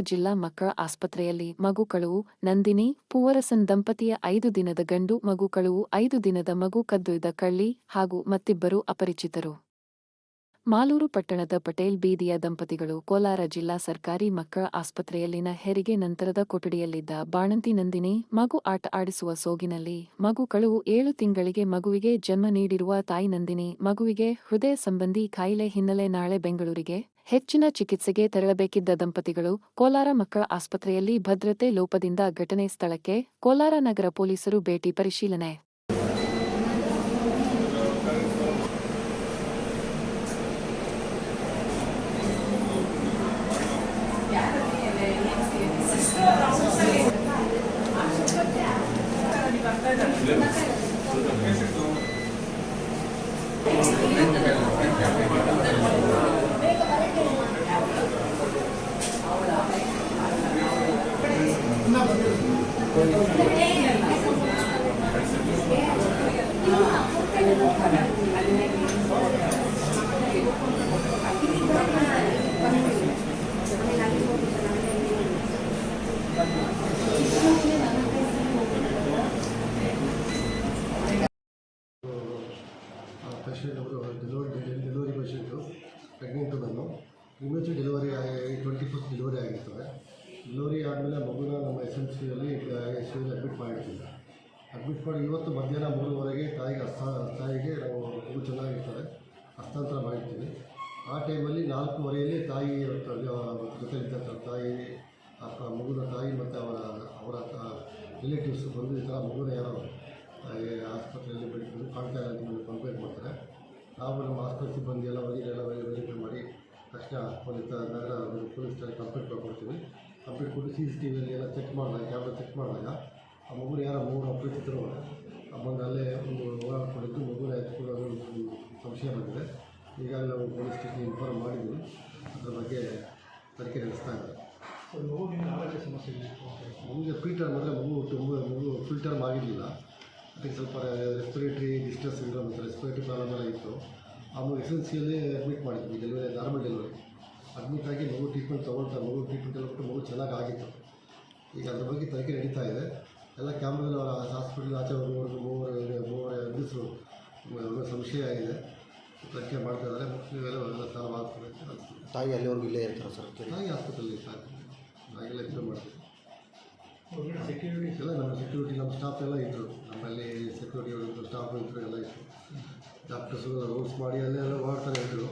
ಜಿಲ್ಲಾ ಮಕ್ಕಳ ಆಸ್ಪತ್ರೆಯಲ್ಲಿ ಮಗು ಕಳುವು, ನಂದಿನಿ, ಪೂವರಸನ್ ದಂಪತಿಯ ಐದು ದಿನದ ಗಂಡು, ಮಗು ಕಳುವು, ಐದು ದಿನದ ಮಗು ಕದ್ದೊಯ್ದ ಕಳ್ಳಿ ಹಾಗೂ ಮತ್ತಿಬ್ಬರು ಅಪರಿಚಿತರು. ಮಾಲೂರು ಪಟ್ಟಣದ ಪಟೇಲ್ ಬೀದಿಯ ದಂಪತಿಗಳು ಕೋಲಾರ ಜಿಲ್ಲಾ ಸರ್ಕಾರಿ ಮಕ್ಕಳ ಆಸ್ಪತ್ರೆಯಲ್ಲಿನ ಹೆರಿಗೆ ನಂತರದ ಕೊಠಡಿಯಲ್ಲಿದ್ದ ಬಾಣಂತಿ ನಂದಿನಿ, ಮಗು ಆಟ ಆಡಿಸುವ ಸೋಗಿನಲ್ಲಿ ಮಗು ಕಳುವು ಏಳು ತಿಂಗಳಿಗೆ ಮಗುವಿಗೆ ಜನ್ಮ ನೀಡಿರುವ ತಾಯಿ ನಂದಿನಿ, ಮಗುವಿಗೆ ಹೃದಯ ಸಂಬಂಧಿ ಕಾಯಿಲೆ ಹಿನ್ನೆಲೆ ನಾಳೆ ಬೆಂಗಳೂರಿಗೆ ಹೆಚ್ಚಿನ ಚಿಕಿತ್ಸೆಗೆ ತೆರಳಬೇಕಿದ್ದ ದಂಪತಿಗಳು ಕೋಲಾರ ಮಕ್ಕಳ ಆಸ್ಪತ್ರೆಯಲ್ಲಿ ಭದ್ರತೆ ಲೋಪದಿಂದ ಘಟನೆ ಸ್ಥಳಕ್ಕೆ ಕೋಲಾರ ನಗರ ಪೊಲೀಸರು ಭೇಟಿ ಪರಿಶೀಲನೆ. ಪೇಷಂಟ್ ಅವರು ಡೆಲಿವರಿ ಡೆಲಿವರಿ ಪೇಷಂಟು ಪ್ರೆಗ್ನೆಂಟು ನಾನು ಇಮಿಡಿಯೇಟ್ ಡೆಲಿವರಿ ಆಗಿ ಟ್ವೆಂಟಿ ಫಸ್ಟ್ ಡೆಲಿವರಿ ಆಗಿರ್ತದೆ ಡೆಲಿವರಿ ಆದಮೇಲೆ ಮಗುನ ನಮ್ಮ ಎಸ್ ಎಂ ಸಿಯಲ್ಲಿ ಎಸ್ ಸಿ ಅಡ್ಮಿಟ್ ಮಾಡಿರ್ತೀವಿ. ಅಡ್ಮಿಟ್ ಮಾಡಿ ಇವತ್ತು ಮಧ್ಯಾಹ್ನ ಮೂರುವರೆಗೆ ತಾಯಿಗೆ ಹಸ್ತ ತಾಯಿಗೆ ನಾವು ಮಗು ಚೆನ್ನಾಗಿರ್ತಾರೆ, ಹಸ್ತಾಂತರ ಮಾಡಿರ್ತೀವಿ. ಆ ಟೈಮಲ್ಲಿ ನಾಲ್ಕೂವರೆಯಲ್ಲಿ ತಾಯಿ ಜೊತೆಲಿದ್ದಂಥ ತಾಯಿ ಅಪ್ಪ ಮಗುನ ತಾಯಿ ಮತ್ತು ಅವರ ಅವರ ರಿಲೇಟಿವ್ಸ್ ಬಂದು ಈ ಥರ ಮಗುನ ಯಾರೋ ಆಸ್ಪತ್ರೆಯಲ್ಲಿ ಬಿಟ್ಟು ಕಾಣ್ತಾ ಇಲ್ಲ ಕಂಪ್ಲೇಂಟ್ ಮಾಡ್ತಾರೆ. ನಾವು ನಮ್ಮ ಆಸ್ಪತ್ರೆ ಸಿಬ್ಬಂದಿ ಎಲ್ಲ ಎಲ್ಲ ವೆರಿಫೈ ಮಾಡಿ ತಕ್ಷಣ ಪೊಲೀಸ್, ನಗರ, ಪೊಲೀಸ್ ಕಂಪ್ಲೇಂಟ್ ಕೊಡ್ತೀವಿ ಕಂಪ್ಲೇಂಟ್ ಕೊಟ್ಟು ಸಿ ಸಿ ಟಿ ವಿಯಲ್ಲಿ ಎಲ್ಲ ಚೆಕ್ ಮಾಡಿದಾಗ ಕ್ಯಾಮ್ರಾ ಚೆಕ್ ಮಾಡಿದಾಗ ಆ ಮಗುನ ಯಾರೋ ಮೂರು ಆ ಬಂದು ಅಲ್ಲೇ ಒಂದು ಓಡಾಡ್ಕೊಂಡಿದ್ದು ಮಗುನ ಎತ್ಕೊಳ್ಳೋದು ಒಂದು ಸಂಶಯ ಬಂದಿದೆ. ಈಗಾಗಲೇ ನಾವು ಪೊಲೀಸ್ ಸ್ಟೇಷನ್ ಇನ್ಫಾರ್ಮ್ ಮಾಡಿದ್ವಿ. ಅದ್ರ ಬಗ್ಗೆ ತನಿಖೆ ನಡೆಸ್ತಾ ಇದ್ದಾರೆ. ಸಮಸ್ಯೆ ಇತ್ತು ಮಗುಗೆ ಫಿಲ್ಟರ್ ಮೊದಲೇ ಮಗು ತುಂಬ ಮಗು ಫಿಲ್ಟರ್ ಫುಲ್ ಆಗಿರಲಿಲ್ಲ. ಅದಕ್ಕೆ ಸ್ವಲ್ಪ ರೆಸ್ಪಿರೇಟ್ರಿ ಡಿಸ್ಟ್ರೆಸ್ ಸಿಂಡ್ರೋಮ್ ಅಂತ ರೆಸ್ಪಿರೇಟ್ರಿ ಪ್ರಾಬ್ಲಮ್ ಎಲ್ಲ ಇತ್ತು. ಆ ಮಗು ಎಸ್ ಎನ್ ಸಿಯಲ್ಲೇ ಅಡ್ಮಿಟ್ ಮಾಡಿದ್ವಿ ಡೆಲಿವರಿ ನಾರ್ಮಲ್ ಡೆಲಿವರಿ ಅಡ್ಮಿಟ್ ಆಗಿ ಮಗು ಟ್ರೀಟ್ಮೆಂಟ್ ತೊಗೊಳ್ತಾ ಮಗು ಟ್ರೀಟ್ಮೆಂಟ್ ಎಲ್ಲ ಕೊಟ್ಟು ಮಗು ಚೆನ್ನಾಗಿ ಆಗಿತ್ತು ಈಗ ಅದ್ರ ಬಗ್ಗೆ ತನಿಖೆ ನಡೀತಾ ಇದೆ. ಎಲ್ಲ ಕ್ಯಾಮ್ರಲ್ಲಿ ಅವರ ಹಾಸ್ಪಿಟಲ್ ಆಚೆ ಮೂವರು ಮೂವರು ಮೂವರ ಒಳ್ಳೆ ಸಂಶಯ ಆಗಿದೆ ತನಿಖೆ ಮಾಡ್ತಾ ಇದ್ದಾರೆ. ನೀವೆಲ್ಲ ಎಲ್ಲ ಸಾಲ್ವ್ ಆಗ್ತದೆ ತಾಯಿ ಅಲ್ಲಿವರೆಗೂ ಇಲ್ಲೇ ಇರ್ತಾರೆ ಸರ್? ತಾಯಿ ಹಾಸ್ಪಿಟಲ್ ಸರ್ ನಾವೆಲ್ಲ ಇದು ಮಾಡ್ತೀವಿ. ಸೆಕ್ಯೂರಿಟಿ ಎಲ್ಲ ನಮ್ಮ ಸೆಕ್ಯೂರಿಟಿ ನಮ್ಮ ಸ್ಟಾಫ್ ಎಲ್ಲ ಇದ್ದರು ನಮ್ಮಲ್ಲಿ ಸೆಕ್ಯೂರಿಟಿ ಸ್ಟಾಫ್ ಇದ್ದರು ಎಲ್ಲ ಇತ್ತು ಡಾಕ್ಟರ್ಸ್ ರೂಲ್ಸ್ ಮಾಡಿ ಅಲ್ಲೇ ಎಲ್ಲ ಓಡ್ತಾನೆ ಇದ್ದರು